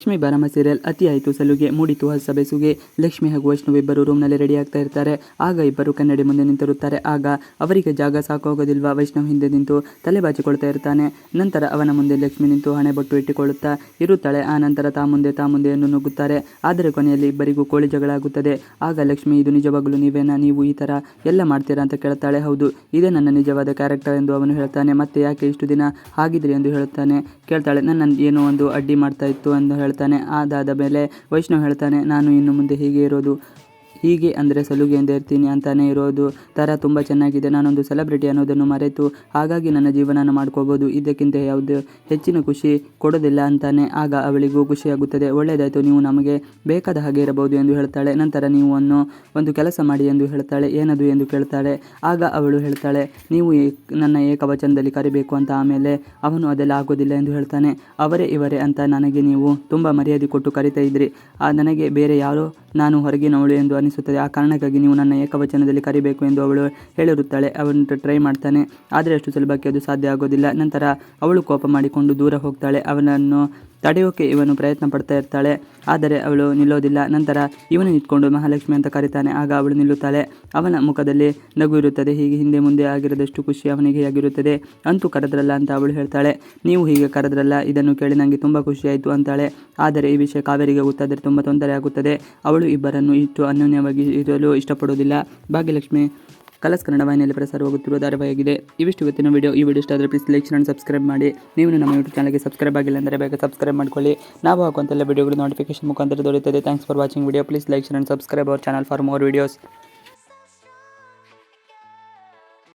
ಲಕ್ಷ್ಮಿ ಬಾರಮ್ಮ ಸೀರಿಯಲ್ ಅತಿ ಆಯಿತು ಸಲುಗೆ ಮೂಡಿತು ಹೊಸ ಬೆಸುಗೆ. ಲಕ್ಷ್ಮಿ ಹಾಗೂ ವೈಷ್ಣವ್ ಇಬ್ಬರು ರೂಮ್ನಲ್ಲಿ ರೆಡಿ ಆಗ್ತಾ ಇರ್ತಾರೆ. ಆಗ ಇಬ್ಬರು ಕನ್ನಡಿ ಮುಂದೆ ನಿಂತಿರುತ್ತಾರೆ. ಆಗ ಅವರಿಗೆ ಜಾಗ ಸಾಕಾಗೋದಿಲ್ವಾ? ವೈಷ್ಣವ್ ಹಿಂದೆ ನಿಂತು ತಲೆ ಬಾಚಿಕೊಳ್ತಾ ಇರ್ತಾನೆ. ನಂತರ ಅವನ ಮುಂದೆ ಲಕ್ಷ್ಮಿ ನಿಂತು ಹಣೆ ಬೊಟ್ಟು ಇಟ್ಟುಕೊಳ್ಳುತ್ತಾ ಇರುತ್ತಾಳೆ. ಆ ನಂತರ ತಾ ಮುಂದೆ ತಾ ಮುಂದೆ ಎಂದು ನುಗ್ಗುತ್ತಾರೆ. ಆದರೆ ಕೊನೆಯಲ್ಲಿ ಇಬ್ಬರಿಗೂ ಕೋಳಿ ಜಗಳ ಆಗುತ್ತದೆ. ಆಗ ಲಕ್ಷ್ಮಿ, ಇದು ನಿಜವಾಗಲು ನೀವೇನಾ? ನೀವು ಈ ಥರ ಎಲ್ಲ ಮಾಡ್ತೀರಾ? ಅಂತ ಕೇಳ್ತಾಳೆ. ಹೌದು, ಇದೇ ನನ್ನ ನಿಜವಾದ ಕ್ಯಾರೆಕ್ಟರ್ ಎಂದು ಅವನು ಹೇಳ್ತಾನೆ. ಮತ್ತೆ ಯಾಕೆ ಇಷ್ಟು ದಿನ ಆಗಿದ್ರಿ ಎಂದು ಹೇಳುತ್ತಾನೆ. ಕೇಳ್ತಾಳೆ. ನನ್ನ ಏನೋ ಒಂದು ಅಡ್ಡಿ ಮಾಡ್ತಾ ಇತ್ತು? ಎಂದು ಹೇಳ್ತಾನೆ. ಅದಾದ ಮೇಲೆ ವೈಷ್ಣವ್ ಹೇಳ್ತಾನೆ ನಾನು ಇನ್ನು ಮುಂದೆ ಹೀಗೆ ಇರೋದು ಹೀಗೆ ಅಂದರೆ ಸಲುಗೆಯಿಂದ ಇರ್ತೀನಿ ಅಂತಾನೆ ಇರೋದು. ಥರ ತುಂಬ ಚೆನ್ನಾಗಿದೆ. ನಾನೊಂದು ಸೆಲೆಬ್ರಿಟಿ ಅನ್ನೋದನ್ನು ಮರೆತು ಹಾಗಾಗಿ ನನ್ನ ಜೀವನನ ಮಾಡ್ಕೋಬೋದು. ಇದಕ್ಕಿಂತ ಯಾವುದು ಹೆಚ್ಚಿನ ಖುಷಿ ಕೊಡೋದಿಲ್ಲ ಅಂತಾನೆ. ಆಗ ಅವಳಿಗೂ ಖುಷಿಯಾಗುತ್ತದೆ ಒಳ್ಳೆಯದಾಯಿತು ನೀವು ನಮಗೆ ಬೇಕಾದ ಹಾಗೆ ಇರಬಹುದು ಎಂದು ಹೇಳ್ತಾಳೆ. ನಂತರ ನೀವು ಅನ್ನು ಒಂದು ಕೆಲಸ ಮಾಡಿ ಎಂದು ಹೇಳ್ತಾಳೆ. ಏನದು ಎಂದು ಕೇಳ್ತಾಳೆ. ಆಗ ಅವಳು ಹೇಳ್ತಾಳೆ, ನೀವು ನನ್ನ ಏಕವಚನದಲ್ಲಿ ಕರಿಬೇಕು ಅಂತ ಆಮೇಲೆ ಅವನು ಅದೆಲ್ಲ ಆಗೋದಿಲ್ಲ ಎಂದು ಹೇಳ್ತಾನೆ. ಅವರೇ ಇವರೇ ಅಂತ ನನಗೆ ನೀವು ತುಂಬ ಮರ್ಯಾದೆ ಕೊಟ್ಟು ಕರಿತಾ ಇದ್ರಿ. ಆ, ನನಗೆ ಬೇರೆ ಯಾರೋ ನಾನು ಹೊರಗಿನವಳು ಎಂದು ಅನಿಸುತ್ತದೆ ಆ ಕಾರಣಕ್ಕಾಗಿ ನೀವು ನನ್ನ ಏಕವಚನದಲ್ಲಿ ಕರಿಬೇಕು ಎಂದು ಅವಳು ಹೇಳಿರುತ್ತಾಳೆ. ಅವನು ಟ್ರೈ ಮಾಡ್ತಾನೆ. ಆದರೆ ಅಷ್ಟು ಸುಲಭಕ್ಕೆ ಅದು ಸಾಧ್ಯ ಆಗೋದಿಲ್ಲ. ನಂತರ ಅವಳು ಕೋಪ ಮಾಡಿಕೊಂಡು ದೂರ ಹೋಗ್ತಾಳೆ. ಅವನನ್ನು ತಡೆಯೋಕೆ ಇವನು ಪ್ರಯತ್ನ ಪಡ್ತಾ ಇರ್ತಾಳೆ. ಆದರೆ ಅವಳು ನಿಲ್ಲೋದಿಲ್ಲ. ನಂತರ ಇವನು ನಿಂತ್ಕೊಂಡು ಮಹಾಲಕ್ಷ್ಮಿ ಅಂತ ಕರೀತಾನೆ. ಆಗ ಅವಳು ನಿಲ್ಲುತ್ತಾಳೆ. ಅವನ ಮುಖದಲ್ಲಿ ನಗು ಇರುತ್ತದೆ. ಹೀಗೆ ಹಿಂದೆ ಮುಂದೆ ಆಗಿರದಷ್ಟು ಖುಷಿ ಅವನಿಗೆ ಆಗಿರುತ್ತದೆ. ಅಂತೂ ಕರೆದ್ರಲ್ಲ ಅಂತ ಅವಳು ಹೇಳ್ತಾಳೆ. ನೀವು ಹೀಗೆ ಕರೆದ್ರಲ್ಲ, ಇದನ್ನು ಕೇಳಿ ನನಗೆ ತುಂಬ ಖುಷಿಯಾಯಿತು ಅಂತಾಳೆ. ಆದರೆ ಈ ವಿಷಯ ಕಾವೇರಿಗೆ ಗೊತ್ತಾದರೆ ತುಂಬ ತೊಂದರೆ ಆಗುತ್ತದೆ. ಅವಳು ಇಬ್ಬರನ್ನು ಇಷ್ಟು ಅನ್ಯೋನ್ಯವಾಗಿ ಇರಲು ಇಷ್ಟಪಡೋದಿಲ್ಲ ಭಾಗ್ಯಲಕ್ಷ್ಮಿ ಕಲರ್ಸ್ ಕನ್ನಡ ವಾಹಿನಿಯಲ್ಲಿ ಪ್ರಸಾರವಾಗುತ್ತಿರುವ ಧಾರಾವಾಹಿಯಾಗಿದೆ. ಇವಿಷ್ಟು ಇವತ್ತಿನ ವಿಡಿಯೋ. ಈ ವಿಡಿಯೋ ಇಷ್ಟ ಆದರೆ ಪ್ಲೀಸ್ ಲೈಕ್ ಆ್ಯಂಡ್ ಸಬ್ಸ್ಕ್ರೈಬ್ ಮಾಡಿ. ನೀವು ನಮ್ಮ ಯೂಟ್ಯೂಬ್ ಚಾನಲ್ಗೆ ಸಬ್ಸ್ಕ್ರೈಬ್ ಆಗಿಲ್ಲ ಅಂದರೆ ಬೇಗ ಸಬ್ಸ್ಕ್ರೈಬ್ ಮಾಡ್ಕೊಳ್ಳಿ. ನಾವು ಹಾಕುವಂತೆಲ್ಲ ವಿಡಿಯೋಗಳು ನೋಟಿಫಿಕೇಶನ್ ಮುಖಾಂತರ ದೊರೆಯುತ್ತದೆ. Thanks for watching video please like and subscribe our channel for more videos